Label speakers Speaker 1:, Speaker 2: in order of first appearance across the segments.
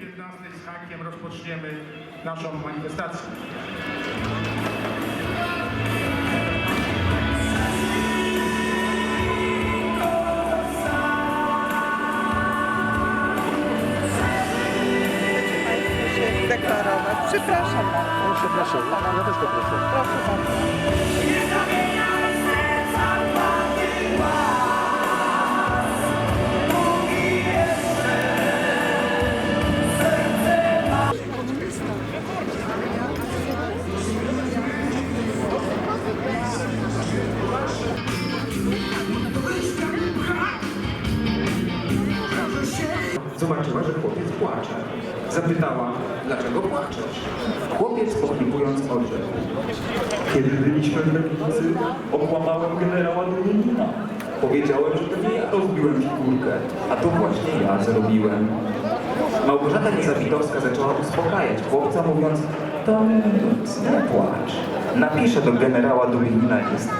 Speaker 1: 15 z hakiem rozpoczniemy naszą manifestację.
Speaker 2: Deklarować. Przepraszam.
Speaker 3: No, przepraszam, ja też poproszę.
Speaker 2: Proszę bardzo.
Speaker 4: zgubiłem czwórkę, a to właśnie ja zrobiłem. Małgorzata Niezawitowska zaczęła uspokajać chłopca, mówiąc, to nic, nie płacz. Napiszę do generała Dubinina list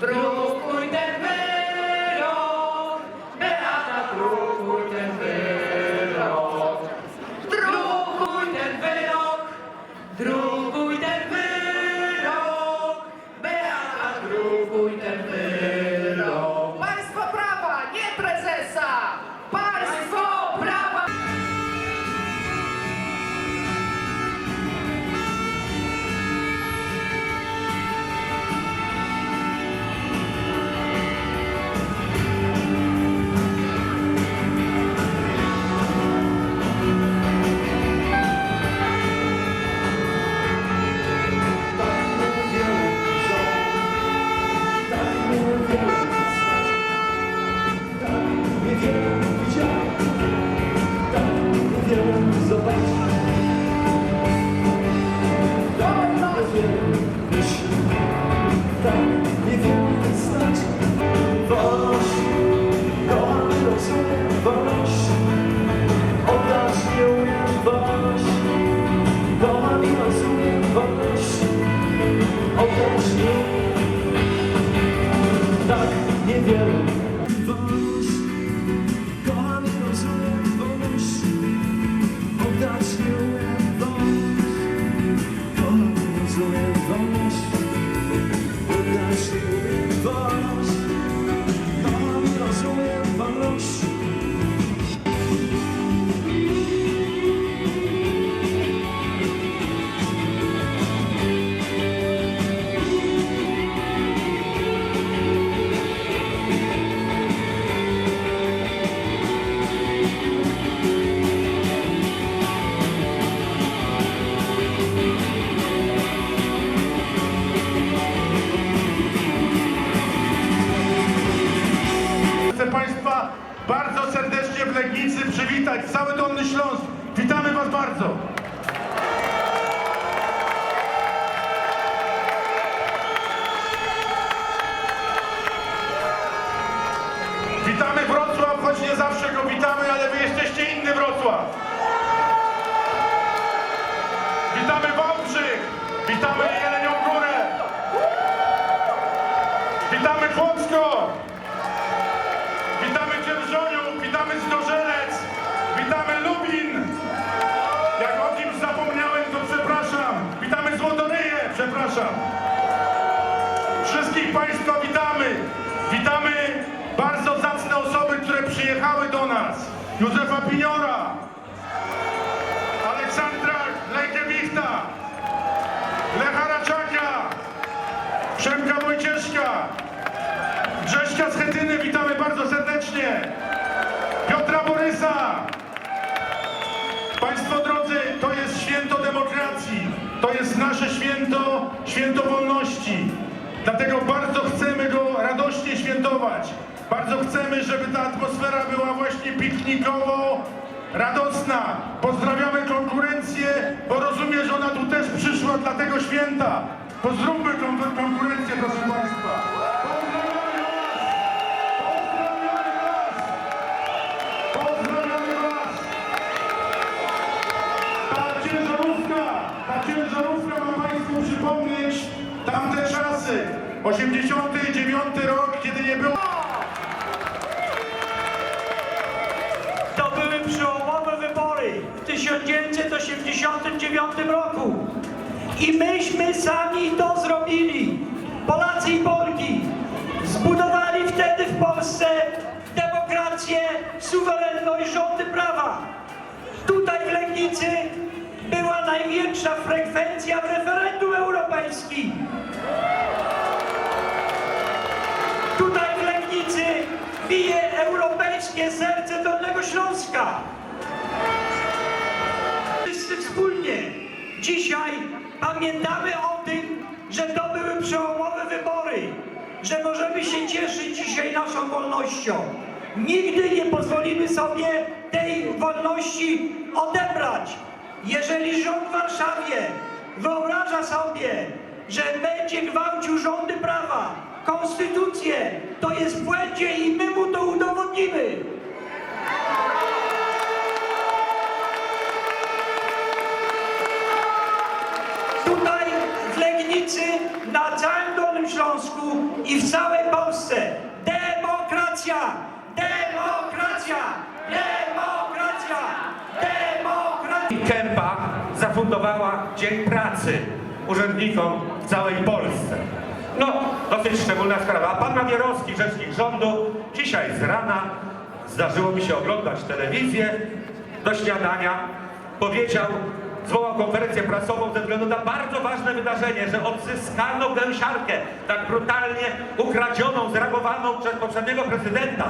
Speaker 1: Pero... Witamy Jelenią Górę! Witamy Chłopsko! Witamy Dzierżoniów, witamy Zdożelec, witamy Lubin! Jak o kimś zapomniałem, to przepraszam. Witamy Złotoryje,
Speaker 5: przepraszam. Wszystkich Państwa witamy. Witamy bardzo zacne osoby, które przyjechały do nas. Józefa Piniora, Państwo drodzy, to jest święto demokracji. To jest nasze święto, święto wolności. Dlatego bardzo chcemy go radośnie świętować. Bardzo chcemy, żeby ta atmosfera była właśnie piknikowo radosna. Pozdrawiamy konkurencję, bo rozumiem, że ona tu też przyszła dla tego święta. Pozdrówmy kon- konkurencję, proszę Państwa. 89 rok, kiedy nie było...
Speaker 6: To były przełomowe wybory w 1989 roku. I myśmy sami to zrobili. Polacy i Polki zbudowali wtedy w Polsce demokrację, suwerenność, rządy prawa. Tutaj w Legnicy była największa frekwencja w referendum europejskim. Tutaj w Legnicy bije europejskie serce Dolnego Śląska. Wszyscy wspólnie dzisiaj pamiętamy o tym, że to były przełomowe wybory, że możemy się cieszyć dzisiaj naszą wolnością. Nigdy nie pozwolimy sobie tej wolności odebrać. Jeżeli rząd w Warszawie wyobraża sobie, że będzie gwałcił rządy prawa, konstytucję, to jest błędzie i my mu to udowodnimy. Tutaj w Legnicy, na całym Dolnym Śląsku i w całej Polsce. Demokracja, demokracja, demokracja, demokracja.
Speaker 7: Kępa zafundowała Dzień Pracy urzędnikom w całej Polsce. No, dosyć szczególna sprawa. A pan Nawierowski, rzecznik rządu, dzisiaj z rana zdarzyło mi się oglądać telewizję do śniadania. Powiedział, zwołał konferencję prasową ze względu na bardzo ważne wydarzenie, że odzyskano gęsiarkę, tak brutalnie ukradzioną, zrabowaną przez poprzedniego prezydenta.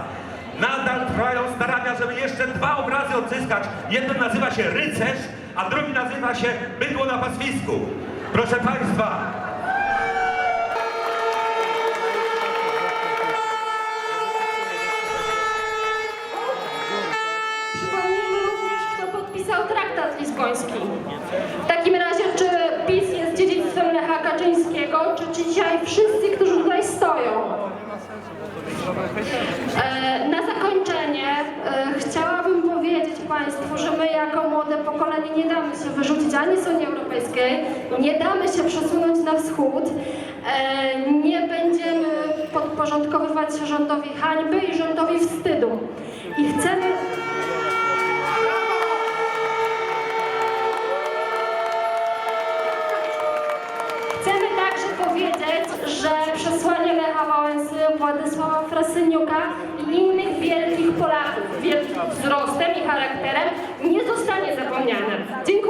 Speaker 7: Nadal trwają starania, żeby jeszcze dwa obrazy odzyskać. Jeden nazywa się Rycerz, a drugi nazywa się Bydło na pastwisku. Proszę Państwa,
Speaker 8: Na zakończenie e, chciałabym powiedzieć Państwu, że my jako młode pokolenie nie damy się wyrzucić ani z Unii Europejskiej, nie damy się przesunąć na wschód, e, nie będziemy podporządkowywać się rządowi hańby i rządowi wstydu. I Chcemy że przesłanie Lecha Wałęsy, Władysława Frasyniuka i innych wielkich Polaków, wielkich wzrostem i charakterem, nie zostanie zapomniane. Dziękuję.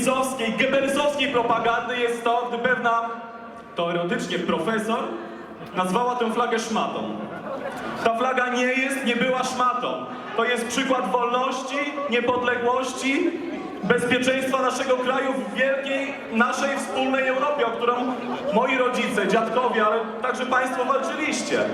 Speaker 4: pisowskiej, gebelsowskiej propagandy jest to, gdy pewna, teoretycznie profesor, nazwała tę flagę szmatą. Ta flaga nie jest, nie była szmatą. To jest przykład wolności, niepodległości, bezpieczeństwa naszego kraju w wielkiej naszej wspólnej Europie, o którą moi rodzice, dziadkowie, ale także państwo walczyliście.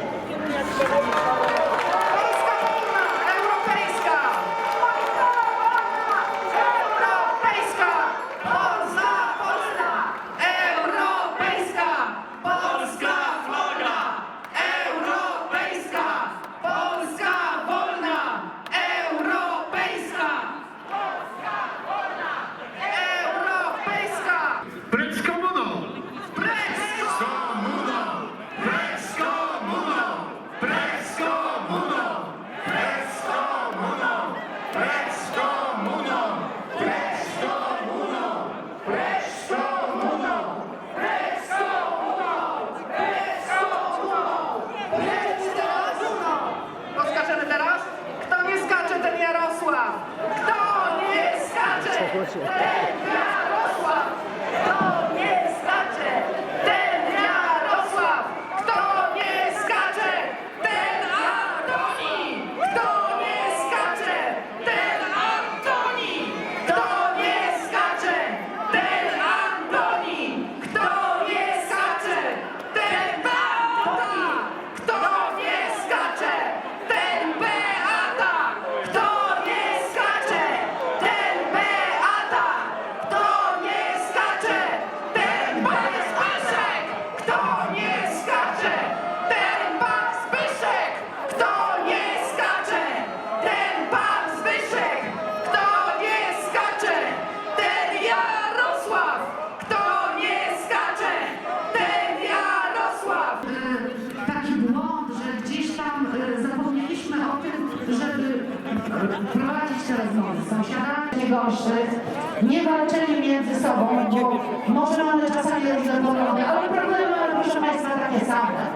Speaker 9: mniejszych nie
Speaker 10: walczyli między sobą, bo może mamy czasami różne poglądy, ale problemy mamy, proszę Państwa, takie same.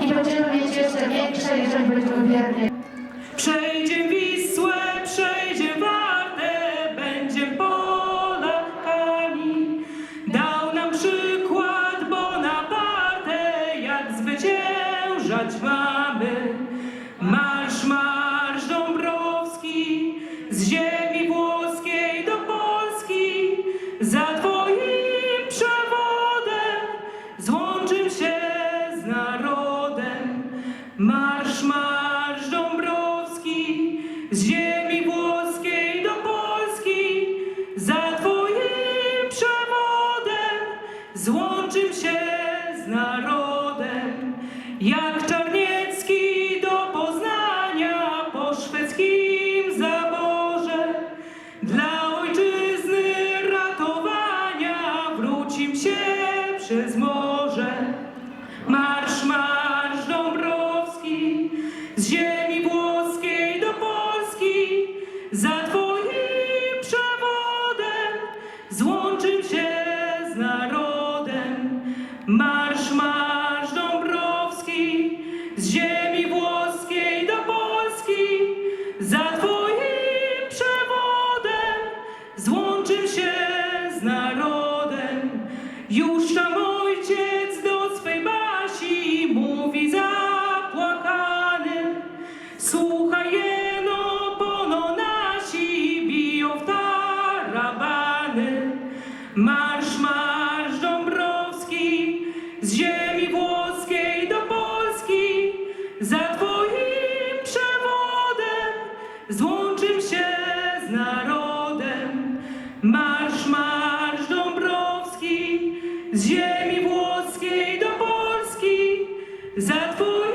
Speaker 10: I będziemy mieć jeszcze większe, jeżeli będziemy wierni.
Speaker 11: Marsz, marsz! z ziemi włoskiej do Polski, za
Speaker 5: Twój